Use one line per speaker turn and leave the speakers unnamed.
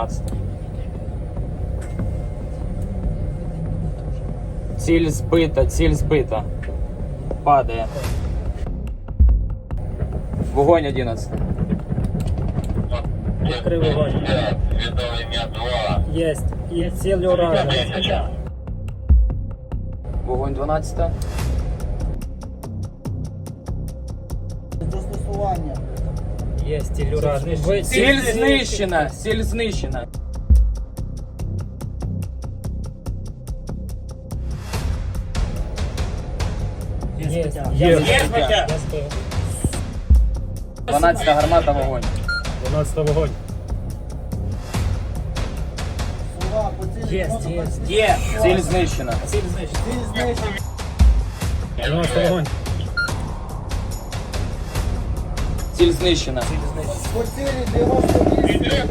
12. Ціль збита, ціль збита. Падає. Вогонь 11.
Відкрив вогонь.
Відомий ім'я 2.
Єсть. І ціль уражена.
Вогонь 12.
Ціль уражена. Ви-
Ціль знищена! Ціль знищена.
Є
збиття.
збив. Я збив.
12 гармата вогонь.
12 вогонь.
Є! Ціль знищена.
Ціль знищена.
Ціль знищена.
12 вогонь.
Ціль знищена.
Ціль знищена. 98.
Іде повітря.